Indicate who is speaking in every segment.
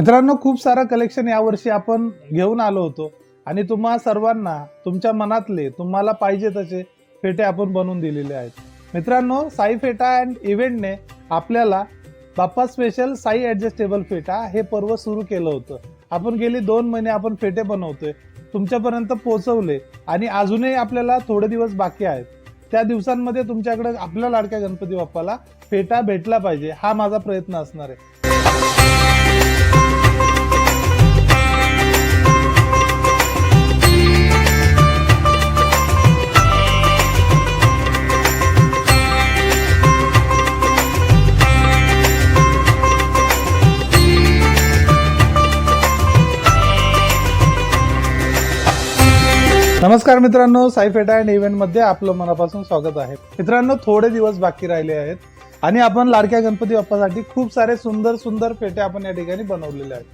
Speaker 1: मित्रांनो खूप सारं कलेक्शन यावर्षी आपण घेऊन आलो होतो. आणि तुम्हा सर्वांना तुमच्या मनातले तुम्हाला पाहिजे तसे फेटे आपण बनवून दिलेले आहेत. मित्रांनो साई फेटा अँड इव्हेंटने आपल्याला बाप्पा स्पेशल साई ॲडजस्टेबल फेटा हे पर्व सुरू केलं होतं. आपण गेली दोन महिने आपण फेटे बनवतोय. तुमच्यापर्यंत पोहोचवले आणि अजूनही आपल्याला थोडे दिवस बाकी आहेत. त्या दिवसांमध्ये तुमच्याकडे आपल्या लाडक्या गणपती बाप्पाला फेटा भेटला पाहिजे हा माझा प्रयत्न असणार आहे. नमस्कार मित्रांनो साई फेटा अँड इव्हेंटमध्ये आपलं मनापासून स्वागत आहे. मित्रांनो थोडे दिवस बाकी राहिले आहेत आणि आपण लाडक्या गणपती बाप्पासाठी खूप सारे सुंदर सुंदर फेटे आपण या ठिकाणी बनवलेले आहेत.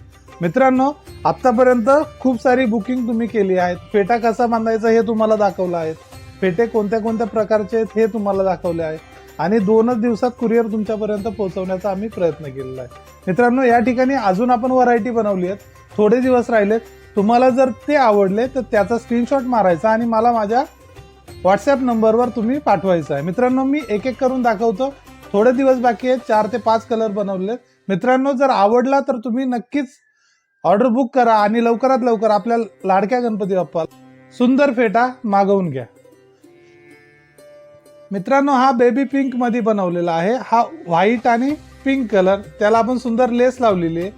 Speaker 1: मित्रांनो आत्तापर्यंत खूप सारी बुकिंग तुम्ही केली आहेत. फेटा कसा बांधायचा हे तुम्हाला दाखवलं आहे. फेटे कोणत्या कोणत्या प्रकारचे आहेत हे तुम्हाला दाखवले आहे. आणि दोनच दिवसात कुरिअर तुमच्यापर्यंत पोहोचवण्याचा आम्ही प्रयत्न केलेला आहे. मित्रांनो या ठिकाणी अजून आपण व्हरायटी बनवली आहेत. थोडे दिवस राहिलेत तुम्हाला जर ते आवडले तर त्याचा स्क्रीनशॉट मारायचा आणि मला माझ्या व्हॉट्सअप नंबरवर तुम्ही पाठवायचं आहे. मित्रांनो मी एक एक करून दाखवतो. थोडे दिवस बाकी आहेत चार ते पाच कलर बनवले मित्रांनो जर आवडला तर तुम्ही नक्कीच ऑर्डर बुक करा आणि लवकरात लवकर आपल्या लाडक्या गणपती बाप्पा सुंदर फेटा मागवून घ्या. मित्रांनो हा बेबी पिंकमध्ये बनवलेला आहे. हा व्हाईट आणि पिंक कलर त्याला आपण सुंदर लेस लावलेली आहे.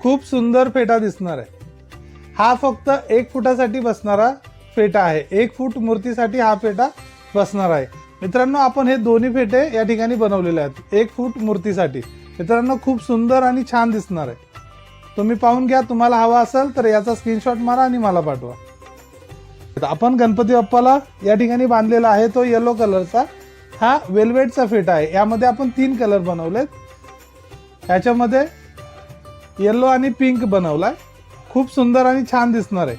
Speaker 1: खूप सुंदर फेटा दिसणार आहे. हा फक्त एक फुटासाठी बसणारा फेटा आहे. एक फूट मूर्तीसाठी हा फेटा बसणार आहे. मित्रांनो आपण हे दोन्ही फेटे या ठिकाणी बनवलेले आहेत. एक फूट मूर्तीसाठी. मित्रांनो खूप सुंदर आणि छान दिसणार आहे. तुम्ही पाहून घ्या तुम्हाला हवा असेल तर याचा स्क्रीनशॉट मारा आणि मला पाठवा. आपण गणपती बाप्पाला या ठिकाणी बांधलेला आहे तो येलो कलरचा हा वेल्वेटचा फेटा आहे. यामध्ये आपण तीन कलर बनवलेत. याच्यामध्ये येलो आणि पिंक बनवला आहे खूप सुंदर आणि छान दिसणार आहे.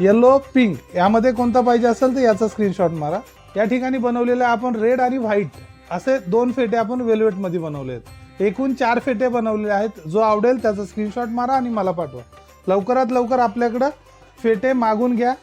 Speaker 1: येलो पिंक यामध्ये कोणता पाहिजे असेल तर याचा स्क्रीनशॉट मारा. या ठिकाणी बनवलेले आपण रेड आणि व्हाईट असे दोन फेटे आपण वेल्वेटमध्ये बनवले आहेत. एकूण चार फेटे बनवलेले आहेत. जो आवडेल त्याचा स्क्रीनशॉट मारा आणि मला पाठवा. लवकरात लवकर आपल्याकडं फेटे मागून घ्या.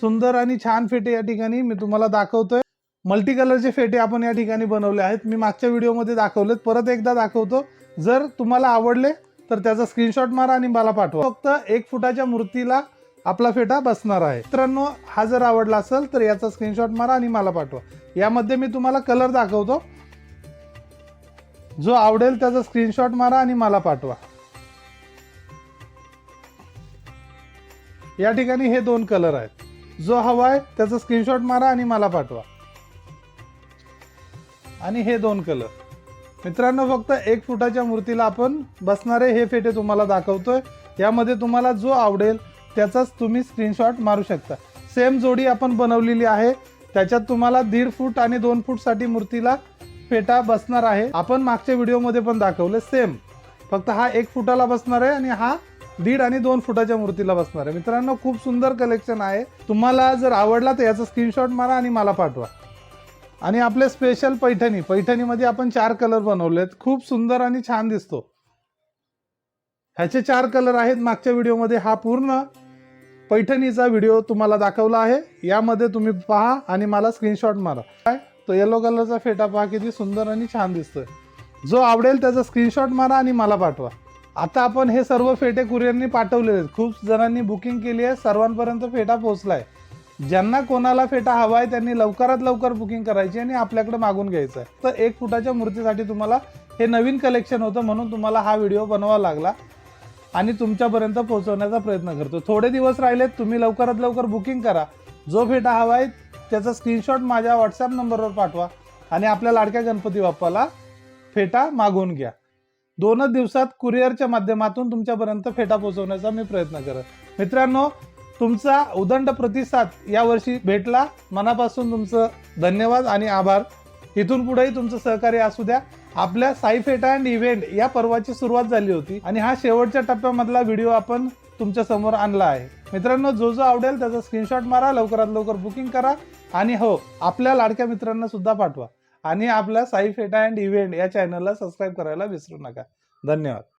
Speaker 1: सुंदर आणि छान फेटे या ठिकाणी मी तुम्हाला दाखवतोय. मल्टी कलरचे फेटे आपण या ठिकाणी बनवले आहेत. मी मागच्या व्हिडिओमध्ये दाखवलेत. परत एकदा दाखवतो. जर तुम्हाला आवडले तर त्याचा स्क्रीनशॉट मारा आणि मला पाठवा. फक्त एक फुटाच्या मूर्तीला आपला फेटा बसणार आहे. मित्रांनो हा जर आवडला असेल तर याचा स्क्रीनशॉट मारा आणि मला पाठवा. यामध्ये मी तुम्हाला कलर दाखवतो. जो आवडेल त्याचा स्क्रीनशॉट मारा आणि मला पाठवा. या ठिकाणी हे दोन कलर आहेत. जो हवा आहे त्याचा स्क्रीनशॉट मारा आणि मला पाठवा. आणि हे दोन कलर मित्रांनो फक्त एक फुटाच्या मूर्तीला आपण बसणारे हे फेटे तुम्हाला दाखवतोय. यामध्ये तुम्हाला जो आवडेल त्याचाच तुम्ही स्क्रीनशॉट मारू शकता. सेम जोडी आपण बनवलेली आहे. त्याच्यात तुम्हाला दीड फूट आणि दोन फूटसाठी मूर्तीला फेटा बसणार आहे. आपण मागच्या व्हिडिओमध्ये पण दाखवले सेम फक्त हा एक फुटाला बसणार आहे आणि हा दीड आणि दोन फुटाच्या मूर्तीला बसणार आहे. मित्रांनो खूप सुंदर कलेक्शन आहे. तुम्हाला जर आवडला तर याचा स्क्रीनशॉट मारा आणि मला पाठवा. आणि आपले स्पेशल पैठणी. पैठणीमध्ये आपण चार कलर बनवलेत. खूप सुंदर आणि छान दिसतो. ह्याचे चार कलर आहेत. मागच्या व्हिडिओमध्ये हा पूर्ण पैठणीचा व्हिडिओ तुम्हाला दाखवला आहे. यामध्ये तुम्ही पहा आणि मला स्क्रीनशॉट मारा. काय? तो येलो कलरचा फेटा पहा किती सुंदर आणि छान दिसतोय. जो आवडेल त्याचा स्क्रीनशॉट मारा आणि मला पाठवा. आता आपण हे सर्व फेटे कुरिअरनी पाठवलेले आहेत. खूप जणांनी बुकिंग केली आहे. सर्वांपर्यंत फेटा पोहोचलाय. ज्यांना कोणाला फेटा हवा आहे त्यांनी लवकरात लवकर बुकिंग करायची आणि आपल्याकडे मागून घ्यायचं आहे. तर एक फुटाच्या मूर्तीसाठी तुम्हाला हे नवीन कलेक्शन होतं म्हणून तुम्हाला हा व्हिडिओ बनवावा लागला आणि तुमच्यापर्यंत पोहोचवण्याचा प्रयत्न करतो. थोडे दिवस राहिलेत तुम्ही लवकरात लवकर बुकिंग करा. जो फेटा हवा आहे त्याचा स्क्रीनशॉट माझ्या व्हॉट्सअप नंबरवर पाठवा आणि आपल्या लाडक्या गणपती बाप्पाला फेटा मागवून घ्या. दोनच दिवसात कुरिअरच्या माध्यमातून तुमच्यापर्यंत फेटा पोहोचवण्याचा मी प्रयत्न करत. मित्रांनो तुमचा उदंड प्रतिसाद यावर्षी भेटला. मनापासून तुमचं धन्यवाद आणि आभार. इथून पुढेही तुमचं सहकार्य असू द्या. आपल्या साई फेटा अँड इव्हेंट या पर्वाची सुरुवात झाली होती आणि हा शेवटच्या टप्प्यामधला व्हिडिओ आपण तुमच्यासमोर आणला आहे. मित्रांनो जो जो आवडेल त्याचा स्क्रीनशॉट मारा लवकरात लवकर बुकिंग करा आणि हो आपल्या लाडक्या मित्रांना सुद्धा पाठवा आणि आपल्या साई फेटा अँड इव्हेंट या चॅनलला सबस्क्राईब करायला विसरू नका. धन्यवाद.